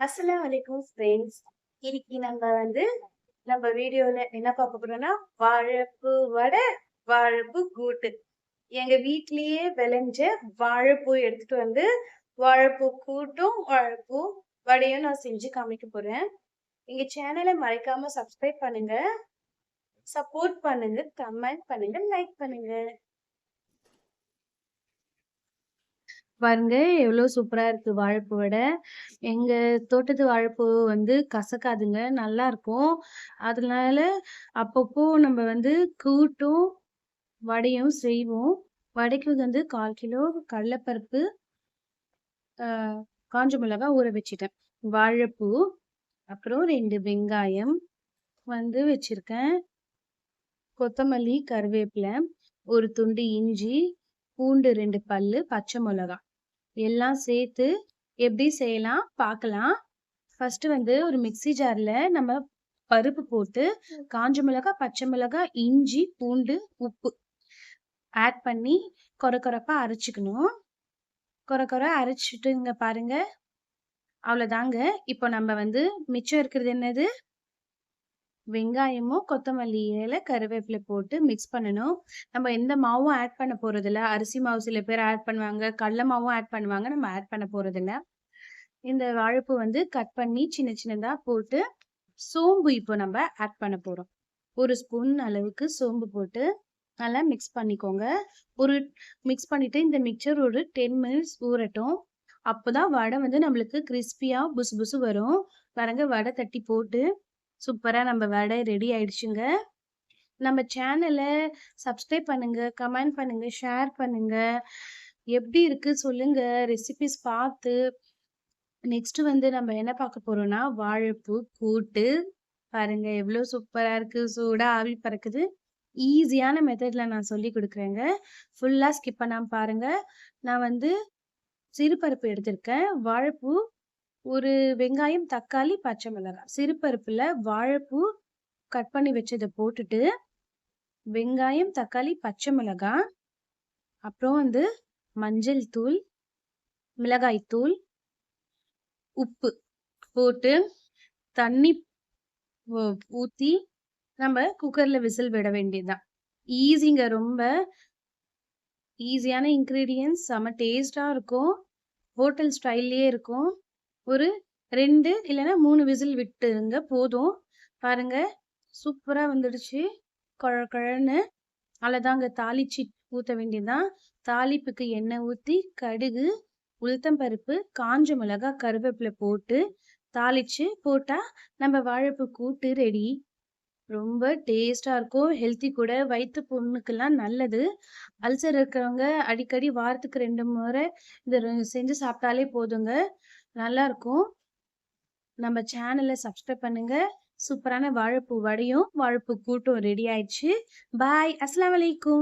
அஸ்லாம் வலைக்கும் ஃப்ரெண்ட்ஸ் இன்னைக்கு நம்ம வந்து நம்ம வீடியோல என்ன பார்க்க போறோம்னா வாழைப்பூ வடை வாழைப்பூ கூட்டு. எங்க வீட்லயே விளைஞ்ச வாழைப்பூ எடுத்துட்டு வந்து வாழைப்பூ கூட்டும் வாழைப்பூ வடையும் நான் செஞ்சு காமிக்க போறேன். எங்க சேனலை மறைக்காம சப்ஸ்கிரைப் பண்ணுங்க. சப்போர்ட் பண்ணுங்க கமெண்ட் பண்ணுங்க லைக் பண்ணுங்க. பாருங்க எவ்வளோ சூப்பராக இருக்குது வாழைப்பூ வடை. எங்கள் தோட்டத்து வாழைப்பூ வந்து கசக்காதுங்க நல்லா இருக்கும். அதனால அப்பப்போ நம்ம வந்து கூட்டும் வடையும் செய்வோம். வடைக்கு வந்து கால் கிலோ கடலைப்பருப்பு காஞ்ச மிளகாய் ஊற வச்சிட்டேன். வாழைப்பூ அப்புறம் ரெண்டு வெங்காயம் வந்து வச்சுருக்கேன். கொத்தமல்லி கருவேப்பிலை ஒரு துண்டு இஞ்சி பூண்டு ரெண்டு பல்லு பச்சை மிளகாய் எல்லாம் சேர்த்து எப்படி செய்யலாம் பார்க்கலாம். ஃபஸ்ட்டு வந்து ஒரு மிக்ஸி ஜாரில் நம்ம பருப்பு போட்டு காஞ்ச மிளகாய் பச்சை மிளகாய் இஞ்சி பூண்டு உப்பு ஆட் பண்ணி கொர குறைப்பாக அரைச்சிக்கணும். கொர கொர அரைச்சிட்டுங்க பாருங்கள் பாருங்க. அவ்வளவுதாங்க. இப்போ நம்ம வந்து மிச்சம் இருக்கிறது என்னது? வெங்காயமும் கொத்தமல்லி இலை கருவேப்பிலை போட்டு மிக்ஸ் பண்ணணும். நம்ம எந்த மாவும் ஆட் பண்ண போகிறதில்ல அரிசி மாவு சில பேர் ஆட் பண்ணுவாங்க. கடல மாவும் ஆட் பண்ணுவாங்க. நம்ம ஆட் பண்ண போகிறதில்ல இந்த வாழைப்பு வந்து கட் பண்ணி சின்ன சின்னதாக போட்டு சோம்பு இப்போ நம்ம ஆட் பண்ண போகிறோம் ஒரு ஸ்பூன் அளவுக்கு சோம்பு போட்டு நல்லா மிக்ஸ் பண்ணிக்கோங்க. ஒரு மிக்ஸ் பண்ணிட்டு இந்த மிக்சர் ஒரு டென் மினிட்ஸ் ஊறட்டும். அப்போதான் வடை வந்து நம்மளுக்கு கிறிஸ்பியாக புசு புசு வரும். பாருங்க வடை தட்டி போட்டு சூப்பராக நம்ம வடை ரெடி ஆயிடுச்சுங்க. நம்ம சேனலை சப்ஸ்கிரைப் பண்ணுங்க கமெண்ட் பண்ணுங்க ஷேர் பண்ணுங்க. எப்படி இருக்கு சொல்லுங்க. ரெசிபிஸ் பார்த்து. நெக்ஸ்ட் வந்து நம்ம என்ன பார்க்க போறோம்னா வாழைப்பூ கூட்டு. பாருங்க எவ்வளோ சூப்பராக இருக்கு. சூடாக ஆவி பறக்குது. ஈஸியான மெத்தடில் நான் சொல்லி கொடுக்குறேங்க. ஃபுல்லாக ஸ்கிப் பண்ணாமல் பாருங்கள் நான் வந்து சிறுபருப்பு எடுத்திருக்கேன். வாழைப்பூ ஒரு வெங்காயம் தக்காளி பச்சை மிளகாய் சிறுபருப்புல வாழைப்பூ கட் பண்ணி வச்சதை போட்டுட்டு வெங்காயம் தக்காளி பச்சை மிளகாய் அப்புறம் வந்து மஞ்சள் தூள் மிளகாய் தூள் உப்பு போட்டு தண்ணி ஊற்றி நம்ம குக்கரில் விசில் விட வேண்டியதுதான். ஈஸிங்க ரொம்ப ஈஸியான இன்க்ரீடியன்ஸ் செம்ம டேஸ்டாக இருக்கும். ஹோட்டல் ஸ்டைல்லையே இருக்கும். ஒரு ரெண்டு இல்லைன்னா மூணு விசில் விட்டுருங்க போதும். பாருங்க சூப்பராக வந்துடுச்சு. குழ குழன்னு. அவ்வளோதாங்க தாளிச்சு ஊற்ற வேண்டியதுதான். தாளிப்புக்கு எண்ணெய் ஊற்றி கடுகு உளுத்தம்பருப்பு காஞ்ச மிளகாய் கருவேப்பிலை போட்டு தாளிச்சு போட்டால் நம்ம வாழைப்பூ கூட்டு ரெடி ரொம்ப டேஸ்டாக இருக்கும். ஹெல்த்தி கூட. வயிற்று புண்ணுக்கெல்லாம் நல்லது. அல்சர் இருக்கிறவங்க அடிக்கடி வாரத்துக்கு ரெண்டு முறை இதை செஞ்சு சாப்பிட்டாலே போதுங்க. நல்லா இருக்கும் நம்ம சேனலை சப்ஸ்கிரைப் பண்ணுங்க. சூப்பரான வாழைப்பூ வடையும் வாழைப்பூ கூட்டும் ரெடி ஆயிடுச்சு. பாய் அஸ்லாம் வலைக்கும்